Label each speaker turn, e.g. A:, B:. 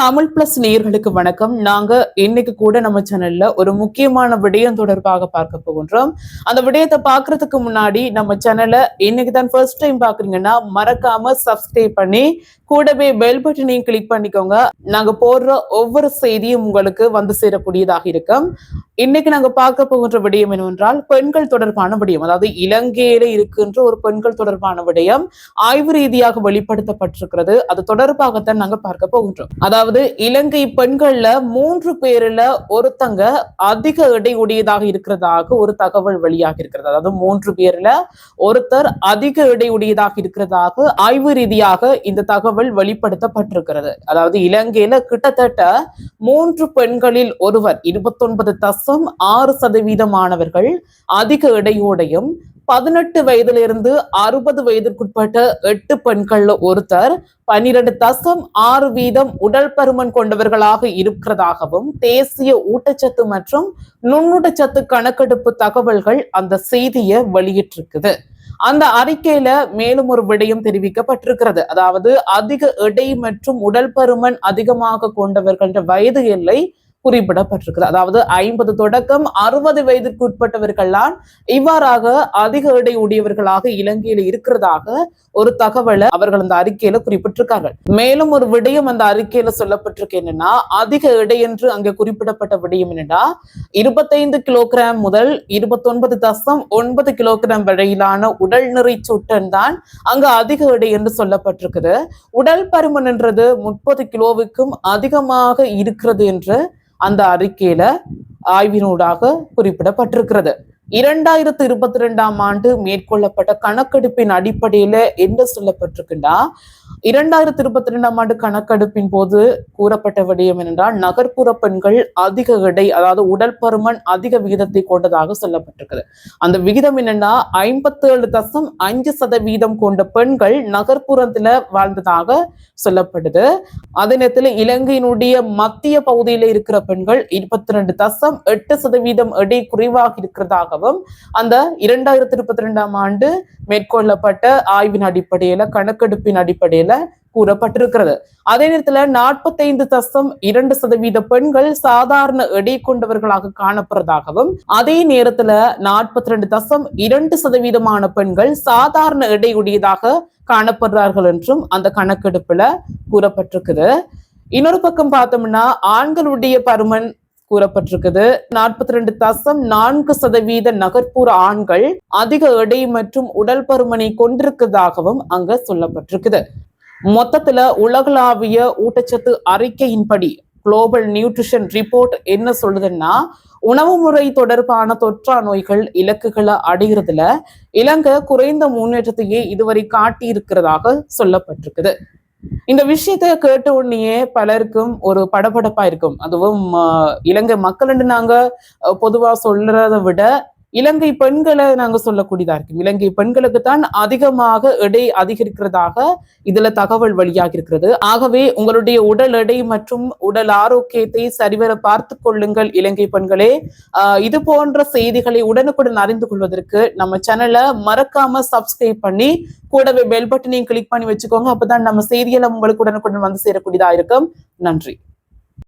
A: Tamil plus நேயர்களுக்கு வணக்கம். நாங்க இன்னைக்கு கூட நம்ம சேனல்ல ஒரு முக்கியமான விடயம் தொடர்பாக பார்க்க போகின்றோம். அந்த விடயத்தை பாக்குறதுக்கு முன்னாடி நம்ம சேனலை இன்னைக்கு தான் ஃபர்ஸ்ட் டைம் பாக்குறீங்கன்னா மறக்காம சப்ஸ்கிரைப் பண்ணி கூடவே பெல் பட்டனையும் கிளிக் பண்ணிக்கோங்க. நாங்க போடுற ஒவ்வொரு செய்தியும் உங்களுக்கு வந்து சேரக்கூடியதாக இருக்கும். இன்னைக்கு நாங்க பார்க்க போகின்ற விடயம் என்னவென்றால் பெண்கள் தொடர்பான விடயம். அதாவது இலங்கையில இருக்கின்ற ஒரு பெண்கள் தொடர்பான விடயம் ஆய்வு ரீதியாக வெளிப்படுத்தப்பட்டிருக்கிறது. அது தொடர்பாகத்தான் நாங்க பார்க்க போகின்றோம். அதாவது இலங்கை பெண்கள்ல மூன்று பேர்ல ஒருத்தங்க அதிக எடை உடையதாக இருக்கிறதாக ஒரு தகவல் வெளியாக இருக்கிறது. அதாவது மூன்று பேர்ல ஒருத்தர் அதிக எடை உடையதாக இருக்கிறதாக ஆய்வு ரீதியாக இந்த தகவல் வெளிப்படுத்தப்பட்டிருக்கிறது. அதாவது இலங்கையில கிட்டத்தட்ட மூன்று பெண்களில் ஒருவர் இருபத்தொன்பது தசம் ஆறு சதவீதமானவர்கள் அதிக எடையோடையும் பதினெட்டு வயதிலிருந்து அறுபது வயதிற்குட்பட்ட எட்டு பெண்கள்ல ஒருத்தர் பன்னிரண்டு தசம் ஆறு வீதம் உடல் பருமன் கொண்டவர்களாக இருக்கிறதாகவும் தேசிய ஊட்டச்சத்து மற்றும் நுண்ணுட்டச்சத்து கணக்கெடுப்பு தகவல்கள் அந்த செய்தியை வெளியிட்டிருக்குது. அந்த அறிக்கையில மேலும் ஒரு விடயம் தெரிவிக்கப்பட்டிருக்கிறது. அதாவது அதிக எடை மற்றும் உடல் பருமன் அதிகமாக கொண்டவர்கள வயது எல்லை குறிப்பிடப்பட்டிருக்கிறது அதாவது ஐம்பது தொடக்கம் அறுபது வயதிற்கு உட்பட்டவர்கள்லாம் இவ்வாறாக அதிக எடை உடையவர்களாக இலங்கையில இருக்கிறதாக ஒரு தகவலை அவர்கள் அந்த அறிக்கையில குறிப்பிட்டிருக்காங்க மேலும் ஒரு விடயம் அந்த அறிக்கையில சொல்லப்பட்டிருக்கு என்னன்னா அதிக எடை என்று அங்க குறிப்பிடப்பட்ட விடயம் என்னன்னா இருபத்தைந்து கிலோகிராம் முதல் இருபத்தொன்பது தசம் ஒன்பது கிலோகிராம் வரையிலான உடல் நிறை சுட்டன் தான் அங்க அதிக எடை என்று சொல்லப்பட்டிருக்குது. உடல் பருமன் என்றது முப்பது கிலோவுக்கும் அதிகமாக இருக்கிறது என்று அந்த அறிக்கையில ஆய்வினூடாக குறிப்பிடப்பட்டிருக்கிறது. இரண்டாயிரத்தி இருபத்தி ரெண்டாம் ஆண்டு மேற்கொள்ளப்பட்ட கணக்கெடுப்பின் அடிப்படையில என்ன சொல்லப்பட்டிருக்குன்னா இரண்டாயிரத்தி இருபத்தி ரெண்டாம் ஆண்டு கணக்கெடுப்பின் போது கூறப்பட்ட விடயம் என்னென்றால் நகர்ப்புற பெண்கள் அதிக எடை அதாவது உடல் பருமன் அதிக விகிதத்தை கொண்டதாக சொல்லப்பட்டிருக்குது. அந்த விகிதம் என்னன்னா ஐம்பத்தேழு தசம் அஞ்சு சதவீதம் கொண்ட பெண்கள் நகர்ப்புறத்துல வாழ்ந்ததாக சொல்லப்படுது. அதே நேரத்தில் இலங்கையினுடைய மத்திய பகுதியில இருக்கிற பெண்கள் இருபத்தி ரெண்டு தசம் எட்டு சதவீதம் எடை குறைவாக ஆகும். அந்த இரண்டாயிரத்தி இருபத்தி ரெண்டாம் ஆண்டு மேற்கொள்ளப்பட்ட ஆய்வின் அடிப்படையில கணக்கெடுப்பின் அடிப்படையில கூறப்பட்டிருக்கிறது. அதே நேரத்துல நாற்பத்தைந்து தசம் இரண்டு சதவீத பெண்கள் சாதாரண எடை கொண்டவர்களாக காணப்படுறதாகவும் அதே நேரத்துல நாற்பத்தி ரெண்டு தசம் இரண்டு சதவீதமான பெண்கள் சாதாரண எடை உடையதாக காணப்படுறார்கள் என்றும் அந்த கணக்கெடுப்புல கூறப்பட்டிருக்குது. இன்னொரு பக்கம் பார்த்தோம்னா ஆண்களுடைய பருமன் கூறப்பட்டிருக்குது. நாற்பத்தி ரெண்டு தசம் நான்கு சதவீத நகர்ப்புற ஆண்கள் அதிக எடை மற்றும் உடல் பருமனை கொண்டிருக்கிறதாகவும் அங்க சொல்லப்பட்டிருக்குது. மொத்தத்துல உலகளாவிய ஊட்டச்சத்து அறிக்கையின்படி குளோபல் நியூட்ரிஷன் ரிப்போர்ட் என்ன சொல்லுதுன்னா உணவு முறை தொடர்பான தொற்றா நோய்கள் இலக்குகளை அடைகிறதுல இலங்கை குறைந்த முன்னேற்றத்தையே இதுவரை காட்டி இருக்கிறதாக சொல்லப்பட்டிருக்குது. இந்த விஷயத்த கேட்ட உடனேயே பலருக்கும் ஒரு படபடப்பா இருக்கும். அதுவும் இலங்கை மக்கள் நாங்க பொதுவா சொல்றதை விட இலங்கை பெண்களை நாங்க சொல்லக்கூடியதா இருக்கும் இலங்கை பெண்களுக்கு தான் அதிகமாக எடை அதிகரிக்கிறதாக இதுல தகவல் வழியாக இருக்கிறது. ஆகவே உங்களுடைய உடல் எடை மற்றும் உடல் ஆரோக்கியத்தை சரிவர பார்த்து கொள்ளுங்கள் இலங்கை பெண்களே. ஆஹ், இது போன்ற செய்திகளை உடனுக்குடன் அறிந்து கொள்வதற்கு நம்ம சேனலை மறக்காம சப்ஸ்கிரைப் பண்ணி கூடவே பெல் பட்டனையும் கிளிக் பண்ணி வச்சுக்கோங்க. அப்பதான் நம்ம செய்திகளை உங்களுக்கு உடனுக்குடன் வந்து சேரக்கூடியதா இருக்கும். நன்றி.